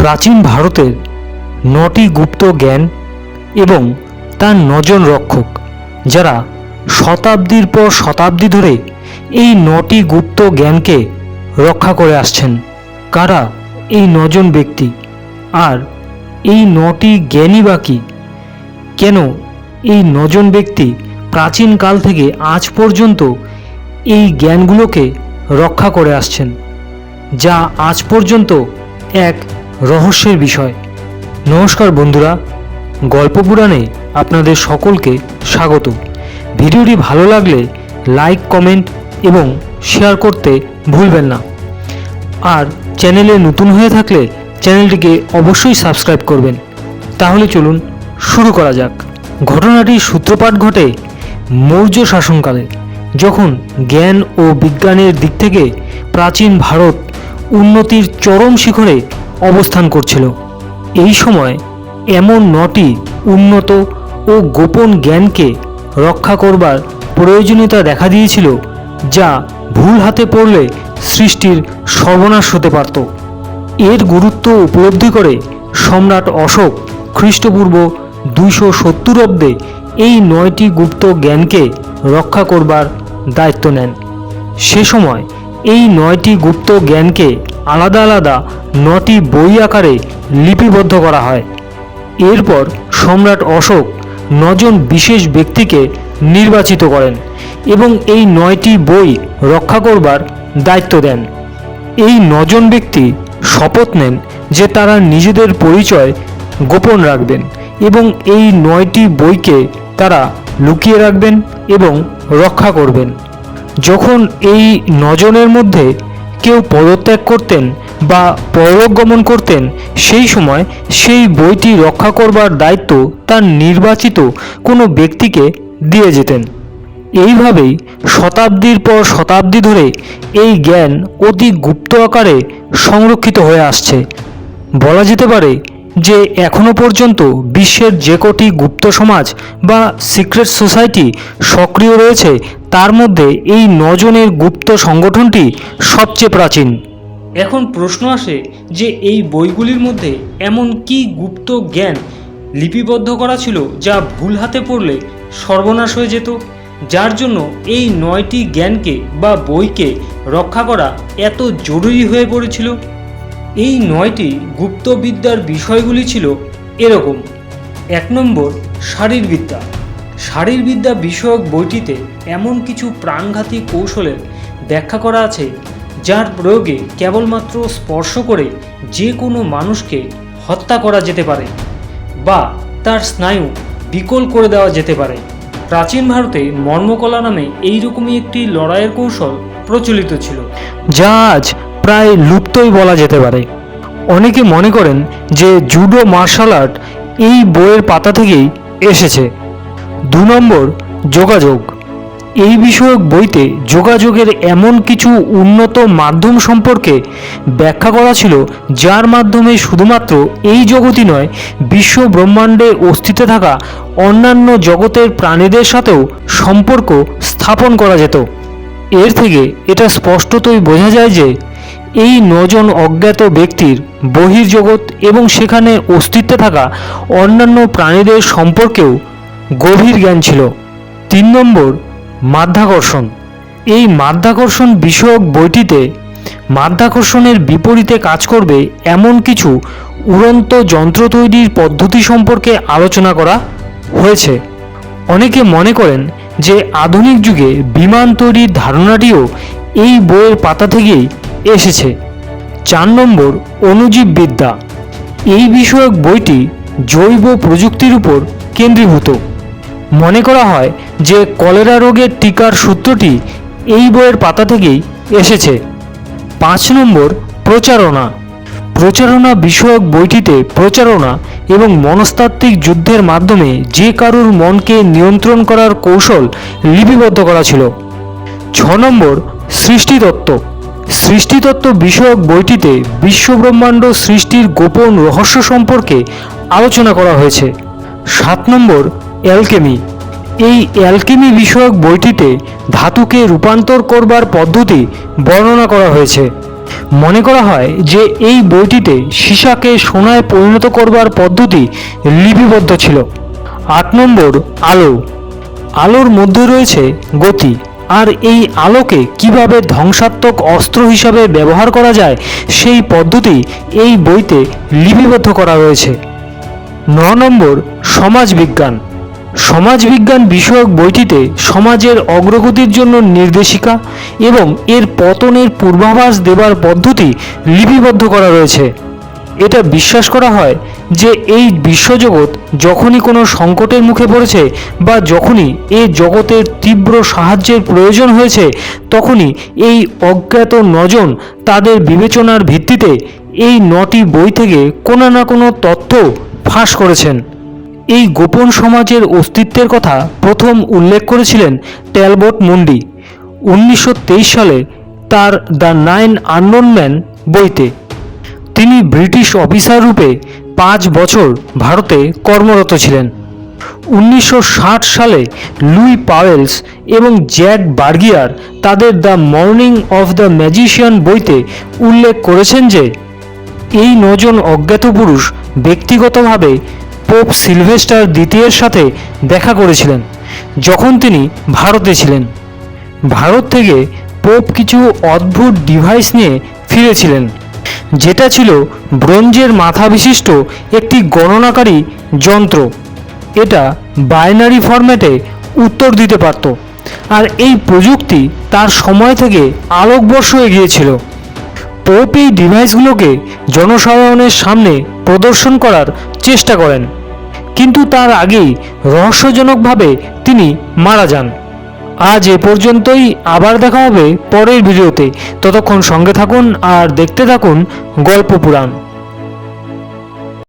প্রাচীন ভারতের নটি গুপ্ত জ্ঞান এবং তার নজন রক্ষক, যারা শতাব্দীর পর শতাব্দী ধরে এই নটি গুপ্ত জ্ঞানকে রক্ষা করে আসছেন। কারা এই নজন ব্যক্তি? আর এই নটি জ্ঞানী বা কি? কেন এই নজন ব্যক্তি প্রাচীন কাল থেকে আজ পর্যন্ত এই জ্ঞানগুলোকে রক্ষা করে আসছেন, যা আজ পর্যন্ত এক রহস্যের বিষয়। নমস্কার বন্ধুরা, গল্প পুরাণে আপনাদের সকলকে স্বাগত। ভিডিওটি ভালো লাগলে লাইক, কমেন্ট এবং শেয়ার করতে ভুলবেন না। আর চ্যানেলে নতুন হয়ে থাকলে চ্যানেলটিকে অবশ্যই সাবস্ক্রাইব করবেন। তাহলে চলুন শুরু করা যাক। ঘটনাটির সূত্রপাত ঘটে মৌর্য শাসনকালে, যখন জ্ঞান ও বিজ্ঞানের দিক থেকে প্রাচীন ভারত উন্নতির চরম শিখরে অবস্থান করছিল। এই সময় এমন নটি উন্নত ও গোপন জ্ঞানকে রক্ষা করবার প্রয়োজনীয়তা দেখা দিয়েছিল, যা ভুল হাতে পড়লে সৃষ্টির সর্বনাশ হতে পারত। এর গুরুত্ব উপলব্ধি করে সম্রাট অশোক খ্রিস্টপূর্ব দুইশো সত্তর অব্দে এই নয়টি গুপ্ত জ্ঞানকে রক্ষা করবার দায়িত্ব নেন। সে সময় এই নয়টি গুপ্ত জ্ঞানকে আলাদা আলাদা নটি বই আকারে লিপিবদ্ধ করা হয়। এরপর সম্রাট অশোক নজন বিশেষ ব্যক্তিকে নির্বাচিত করেন এবং এই নয়টি বই রক্ষা করবার দায়িত্ব দেন। এই নজন ব্যক্তি শপথ নেন যে তারা নিজেদের পরিচয় গোপন রাখবেন এবং এই নয়টি বইকে তারা লুকিয়ে রাখবেন এবং রক্ষা করবেন। যখন এই নজনের মধ্যে কেউ পদত্যাগ করতেন বা পরলোক গমন করতেন, সেই সময় সেই বইটি রক্ষা করবার দায়িত্ব তার নির্বাচিত কোনো ব্যক্তিকে দিয়ে যেতেন। এইভাবেই শতাব্দীর পর শতাব্দী ধরে এই জ্ঞান অতি গুপ্ত আকারে সংরক্ষিত হয়ে আসছে। বলা যেতে পারে যে এখনও পর্যন্ত বিশ্বের যে কটি গুপ্ত সমাজ বা সিক্রেট সোসাইটি সক্রিয় রয়েছে তার মধ্যে এই নজনের গুপ্ত সংগঠনটি সবচেয়ে প্রাচীন। এখন প্রশ্ন আসে যে এই বইগুলির মধ্যে এমন কি গুপ্ত জ্ঞান লিপিবদ্ধ করা ছিল যা ভুল হাতে পড়লে সর্বনাশ হয়ে যেত, যার জন্য এই নয়টি জ্ঞানকে বা বইকে রক্ষা করা এত জরুরি হয়ে পড়েছিল? এই নয়টি গুপ্তবিদ্যার বিষয়গুলি ছিল এরকম। এক নম্বর শারীরবিদ্যা। শারীরবিদ্যা বিষয়ক বইটিতে এমন কিছু প্রাণঘাতী কৌশলের ব্যাখ্যা করা আছে, যার প্রয়োগে কেবলমাত্র স্পর্শ করে যে কোনো মানুষকে হত্যা করা যেতে পারে বা তার স্নায়ু বিকল করে দেওয়া যেতে পারে। প্রাচীন ভারতে মর্মকলা নামে এইরকমই একটি লড়াইয়ের কৌশল প্রচলিত ছিল, যা আজ প্রায় লুপ্তই বলা যেতে পারে। অনেকে মনে করেন যে জুডো মার্শাল আর্ট এই বইয়ের পাতা থেকেই এসেছে। দু নম্বর, যোগাযোগ। এই বিষয়ক বইতে যোগাযোগের এমন কিছু উন্নত মাধ্যম সম্পর্কে ব্যাখ্যা করা ছিল, যার মাধ্যমে শুধুমাত্র এই জগতই নয়, বিশ্ব ব্রহ্মাণ্ডে অস্তিত্বে থাকা অন্যান্য জগতের প্রাণীদের সাথেও সম্পর্ক স্থাপন করা যেত। এর থেকে এটা স্পষ্টতই বোঝা যায় যে, এই নজন অজ্ঞাত ব্যক্তির বহির্জগৎ এবং সেখানে অস্তিত্বে থাকা অন্যান্য প্রাণীদের সম্পর্কেও গভীর জ্ঞান ছিল। তিন নম্বর, মাধ্যাকর্ষণ। এই মাধ্যাকর্ষণ বিষয়ক বইটিতে মাধ্যাকর্ষণের বিপরীতে কাজ করবে এমন কিছু উড়ন্ত যন্ত্র তৈরির পদ্ধতি সম্পর্কে আলোচনা করা হয়েছে। অনেকে মনে করেন যে আধুনিক যুগে বিমান তৈরির ধারণাটিও এই বইয়ের পাতা থেকেই এসেছে। চার নম্বর অণুজীব বিদ্যা এই বিষয়ক বইটি জৈব প্রযুক্তির উপর কেন্দ্রীভূত। মনে করা হয় যে কলেরা রোগের টিকার সূত্রটি এই বইয়ের পাতা থেকেই এসেছে। পাঁচ নম্বর, প্রচারণা। প্রচারণা বিষয়ক বইটিতে প্রচারণা এবং মনস্তাত্ত্বিক যুদ্ধের মাধ্যমে যে কারুর মনকে নিয়ন্ত্রণ করার কৌশল লিপিবদ্ধ করা ছিল। ছ নম্বর, সৃষ্টিতত্ত্ব। সৃষ্টিতত্ত্ব বিষয়ক বইটিতে বিশ্বব্রহ্মাণ্ড সৃষ্টির গোপন রহস্য সম্পর্কে আলোচনা করা হয়েছে। সাত নম্বর অ্যালকেমি। এই অ্যালকেমি বিষয়ক বইটিতে ধাতুকে রূপান্তর করবার পদ্ধতি বর্ণনা করা হয়েছে। মনে করা হয় যে এই বইটিতে সীসাকে সোনায় পরিণত করবার পদ্ধতি লিপিবদ্ধ ছিল। আট নম্বর, আলো। আলোর মধ্যে রয়েছে গতি। আর এই আলোকে কীভাবে ধ্বংসাত্মক অস্ত্র হিসাবে ব্যবহার করা যায়, সেই পদ্ধতি এই বইতে লিপিবদ্ধ করা রয়েছে। ন নম্বর, সমাজবিজ্ঞান। সমাজবিজ্ঞান বিষয়ক বইটিতে সমাজের অগ্রগতির জন্য নির্দেশিকা এবং এর পতনের পূর্বাভাস দেবার পদ্ধতি লিপিবদ্ধ করা রয়েছে। এটা বিশ্বাস করা হয় যে এই বিশ্বজগৎ যখনই কোনো সংকটের মুখে পড়েছে বা যখনই এই জগতের তীব্র সাহায্যের প্রয়োজন হয়েছে, তখনই এই অজ্ঞাত নজন তাদের বিবেচনার ভিত্তিতে এই নটি বই থেকে কোনো না কোনো তথ্য ফাঁস করেছেন। এই গোপন সমাজের অস্তিত্বের কথা প্রথম উল্লেখ করেছিলেন ট্যালবট মুন্ডি। উনিশশো তেইশ সালে তার দ্য নাইন আননোন ম্যান বইতে। তিনি ব্রিটিশ অফিসার রূপে পাঁচ বছর ভারতে কর্মরত ছিলেন। উনিশশো ষাট সালে লুই পাওয়েলস এবং জ্যাক বার্গিয়ার তাদের the morning of the magician বইতে উল্লেখ করেছেন যে, এই নজন অজ্ঞাত পুরুষ ব্যক্তিগতভাবে পোপ সিলভেস্টার দ্বিতীয়ের সাথে দেখা করেছিলেন, যখন তিনি ভারতে ছিলেন। ভারত থেকে পোপ কিছু অদ্ভুত ডিভাইস নিয়ে ফিরেছিলেন, যেটা ছিল ব্রোঞ্জের মাথা বিশিষ্ট একটি গণনাকারী যন্ত্র। এটা বাইনারি ফরম্যাটে উত্তর দিতে পারত, আর এই প্রযুক্তি তার সময় থেকে আলোকবর্ষ এগিয়েছিল পোপ এই ডিভাইসগুলোকে জনসাধারণের সামনে প্রদর্শন করার চেষ্টা করেন। কিন্তু তার আগেই রহস্যজনকভাবে তিনি মারা যান। আজ এ পর্যন্তই। আবার দেখা হবে পরের ভিডিওতে। ততক্ষণ সঙ্গে থাকুন আর দেখতে থাকুন গল্প পুরাণ।